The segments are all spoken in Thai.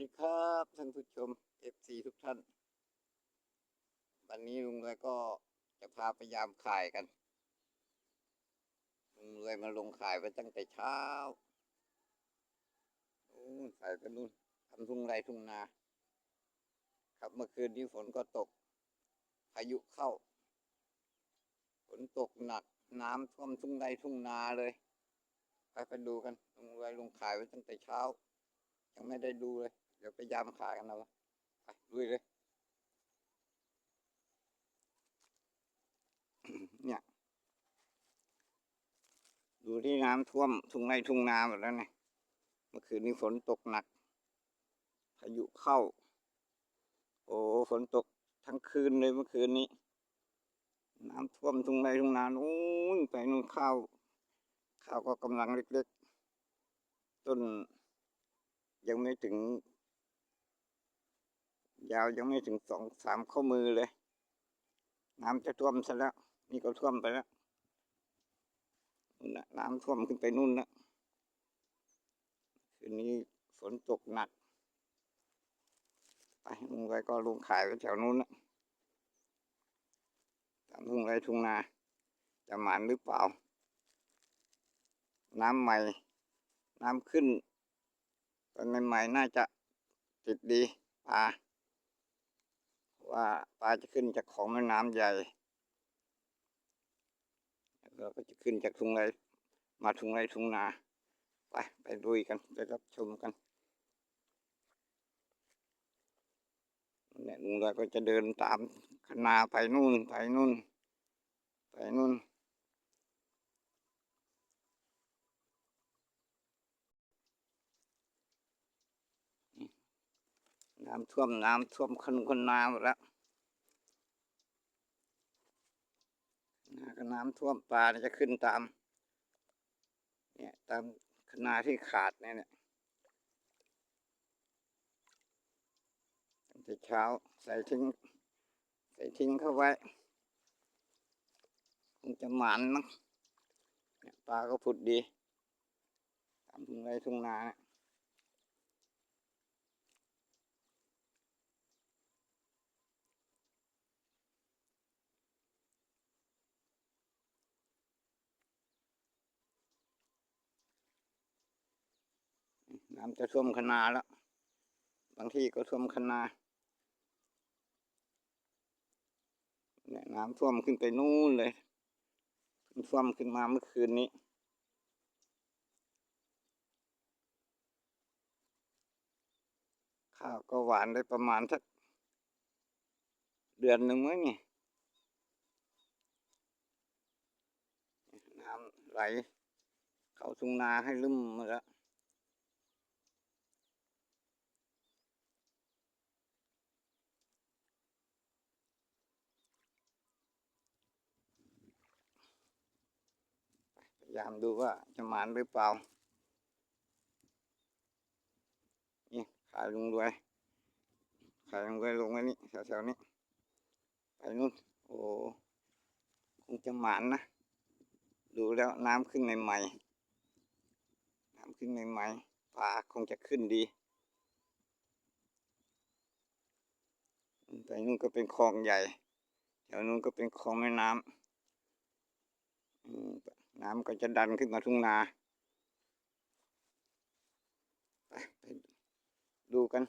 ดีครับท่านผู้ชม FC ทุกท่าน วันนี้ลุงรวยก็จะพาไปยามขายกัน ลุงรวยมาลงขายไปตั้งแต่เช้าโอ้ยข่ายกันนู่นทำทุ่งไรทุ่งนา ครับเมื่อคืนนี้ฝนก็ตก พายุเข้า ฝนตกหนัก น้ำท่วมทุ่งไรทุ่งนาเลย ไปไปดูกันลุงรวยลงขายไว้ตั้งแต่เช้ายังไม่ได้ดูเลย ดี๋ยวไปยามขากันนะวะไปลุยเลย เนี่ย ดูที่น้ำท่วมทุ่งไร่ทุ่งนาหมดแล้วเนี่ยเมื่อคืนนี้ฝนตกหนัก พายุเข้า โอ้ฝนตกทั้งคืนเลยเมื่อคืนนี้ น้ำท่วมทุ่งไร่ทุ่งนานู้นไปนู่นข้าว ข้าวก็กำลังเล็กๆ ต้นยังไม่ถึง ยาวยังไม่ถึงสองสามข้อมือเลย น้ำจะท่วมซะแล้ว นี่ก็ท่วมไปแล้วนู่นนะน้ำท่วมขึ้นไปนู่นนะคืนนี้ฝนตกหนัก ไปลุงไรก็ลงขายไว้แถวนู้นนะตามทุ่งไรทุ่งนา จะหมานหรือเปล่า น้ำใหม่ น้ำขึ้นตอนใหม่ๆน่าจะติดดีปลา ว่าปลาจะขึ้นจากของแม่น้ำใหญ่แล้วก็จะขึ้นจากทุ่งไรมาทุ่งไรทุ่งนา ไปไปดุยกันไปรับชมกันเนี่ยลุงเรก็จะเดินตามคณาไปนู่นไปนู่นไปนู่น น้ำท่วมน้ำท่วมคนคนนาหมดแล้วนาก็น้ำท่วมปลาจะขึ้นตาม เนี่ยตามคนาที่ขาดเนี่ยเนี่ยตั้งแต่เช้าใส่ทิ้ง ใส่ทิ้งเข้าไว้คงจะหมานมั้งเนี่ยปลาก็ผุดดีตามทุ่งไรทุ่งนาเนี่ย น้ำจะท่วมคนาแล้ว บางที่ก็ท่วมคนาเนี่ยน้ำท่วมขึ้นไปนู่นเลยท่วมขึ้นมาเมื่อคืนนี้ข้าวก็หวานได้ประมาณสักเดือนหนึ่งมั้งเนี่ยน้ำไหล เข้าทุ่งนาให้ลุ่มมดแล้ว ยามดูว่าจะหมานหรือเปล่า นี่ขายลุงรวย ขายลุงรวยลงไว้นี่แถวๆนี้ไปนู่น โอ้คงจะหมานนะ ดูแล้วน้ำขึ้นใหม่ๆน้ำขึ้นใหม่ๆปลาคงจะขึ้นดีไปนู่นก็เป็นคลองใหญ่แถวนู้นก็เป็นคลองแม่น้ำ น้ำก็จะดันขึ้นมาทุ่งนาไปไปดูกัน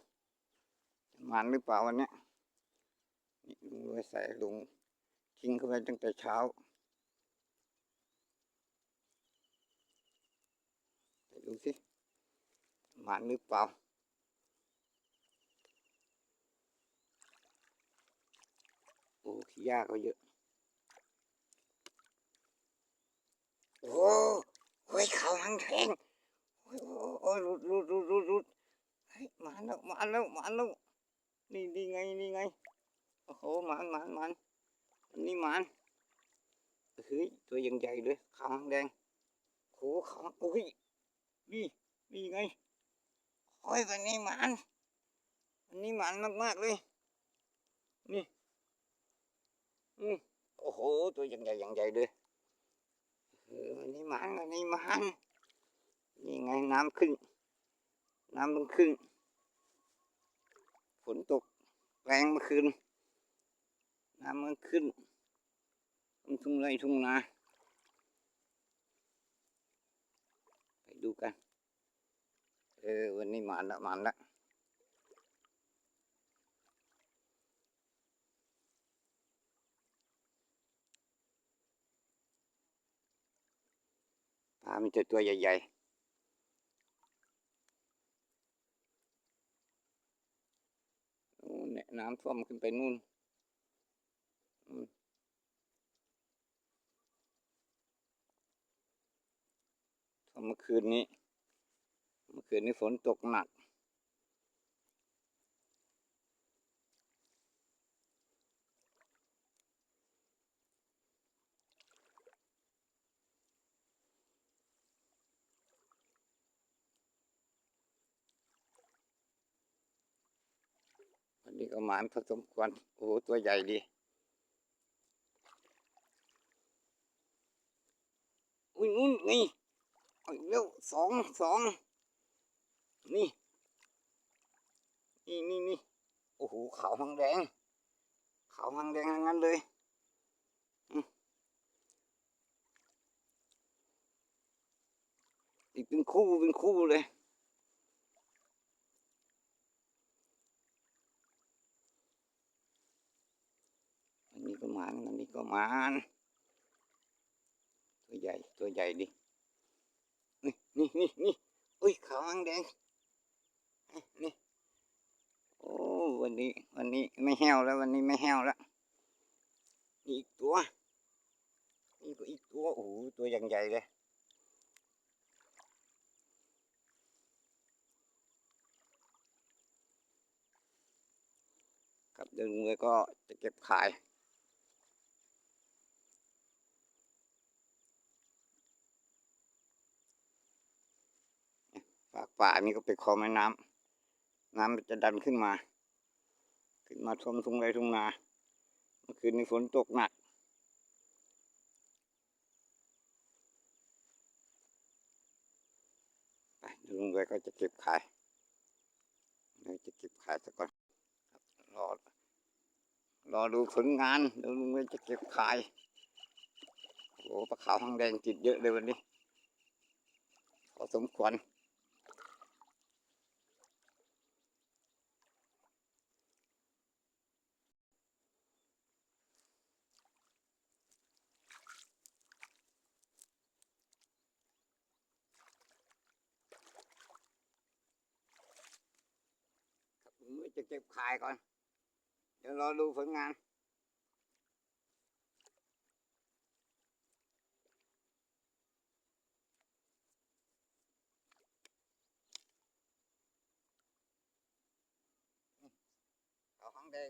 มานหรือเปล่าวันนี้นี่ลุงรวยใส่ลุงทิ้งเข้าไปตั้งแต่เช้าไปดูสิมานหรือเปล่าโอ้ขี้ยาก็เยอะ อ้โอ้ยเขาหังแทงโอ้ยโอ้ยรุดรุดรุดรุดรุดเฮ้ยมาแล้วมาแล้วมาแล้วนี่นี่ไงนี่ไงโอ้โหมันมันมันนนี้หมันเฮ้ยตัวยังใหญ่เลยขาวหางแดงโอ้โหขาวโอ้ยนี่นี่ไงโอ้ยวันนี้มันวันนี้มันมากๆเลยนี่อืมโอ้โหตัวยังใหญ่ยังใหญ่เลย เออวันนี้มันวันนี้มันนี่ไงน้ำขึ้น น้ำมันขึ้น ฝนตกแรงเมื่อคืน น้ำมันขึ้นทุ่งทุ่งไรทุ่งนาไปดูกัน เออวันนี้มาละมาละ ปลามีแต่ตัวใหญ่ๆน,น้ำท่วมขึ้นไปนู่นนู่นท่วมเมื่อคืนนี้ เมื่อคืนนี้ฝนตกหนัก วันนี้ก็หมานพอสมควรโอ้โหตัวใหญ่ดี อุ้ยนู่นนี่เอาอีกแล้วสองสองนี่นี่นี่นี่โอ้โหขาวหางแดงขาวหางแดงทั้งนั้นเลยอีกเป็นคู่เป็นคู่เลย อันนี้ก็ห มานอันนี้ก็มานตัวใหญ่ตัวใหญ่ดิ นี่นี่นี่นี่อุ้ยขาวหางแดง นี่ โอ้วันนี้ วันนี้ไม่แห้วแล้ว วันนี้ไม่แห้วแล้วนี่อีกตัวนี่ก็อีกตัวโอ้โหตัวอย่างใหญ่เลยครับเดินลุงเลยก็จะเก็บขายากป่านี่ก็เป็นคลองแม่น้ำน้ำมันจะดันขึ้นมา ขึ้นมาท่วมทุ่งไร่ทุ่งนาเมื่อคืนนี้ฝนตกหนักไปเดี๋ยวลุงเลยก็จะเก็บขายเดี๋ยวจะเก็บขายซะก่อนรอรอดูผลงานเดี๋ยวลุงเลยจะเก็บขายโอ้ปลาขาวหางแดงติดเยอะเลยวันนี้พอสมควร ครับผม จะเก็บขายก่อน เดี๋ยวรอดูผลงานเอาหางแดง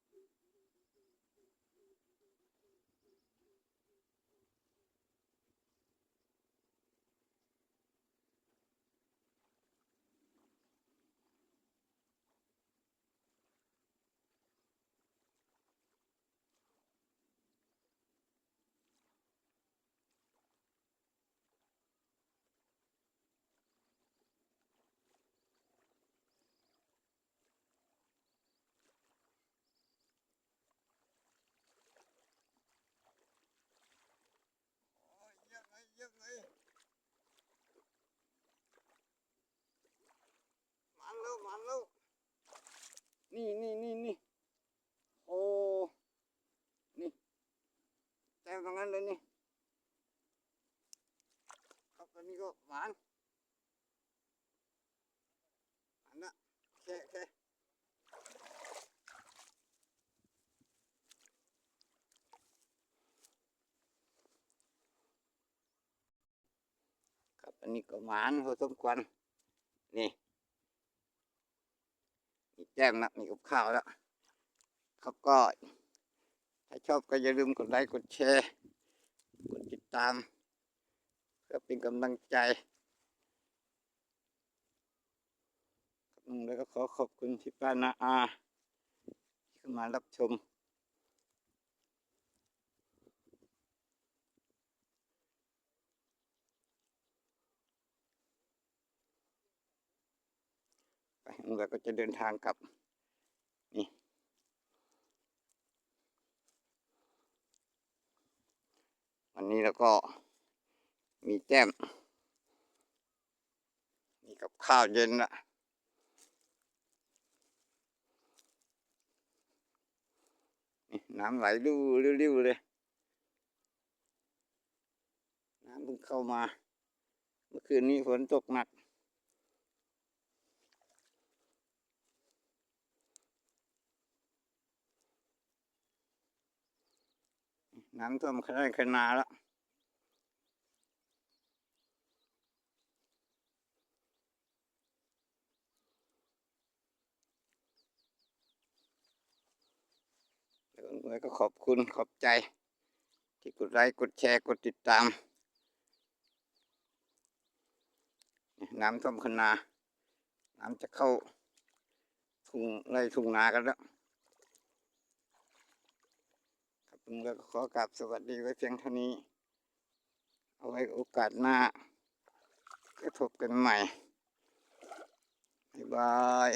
แล้วมาแล้ว นี่นี่นี่นี่โอ้ นี่แต้มตรงนั้นเลยนี่ครับตอนนี้ก็หวานหวานละแค่แค่ครับอันนี้ก็หวานพอสมควรนี่ แต้มนะมีกับข้าวแล้วครับก็ ถ้าชอบก็อย่าลืมกดไลค์กดแชร์กดติดตาม เพื่อเป็นกำลังใจแล้วก็ขอขอบคุณที่ป้านาอาที่มารับชม เราก็จะเดินทางกลับ นี่ วันนี้เราก็มีแต้ม มีกับข้าวเย็นละนี่น้ำไหลริ้วริ้วๆเลย น้ำเพิ่งเข้ามา เมื่อคืนนี้ฝนตกหนัก น้ำท่วมไร่ขนาแล้วแล้วก็ขอบคุณขอบใจ ที่กดไลค์กดแชร์กดติดตาม น้ำท่วมคนา น้ำจะเข้าทุ่งไร่ทุ่งนากันแล้ว ครับ ผมก็ขอกราบสวัสดีไว้เพียงเท่านี้ เอาไว้โอกาสหน้าก็พบกันใหม่ บ๊ายบาย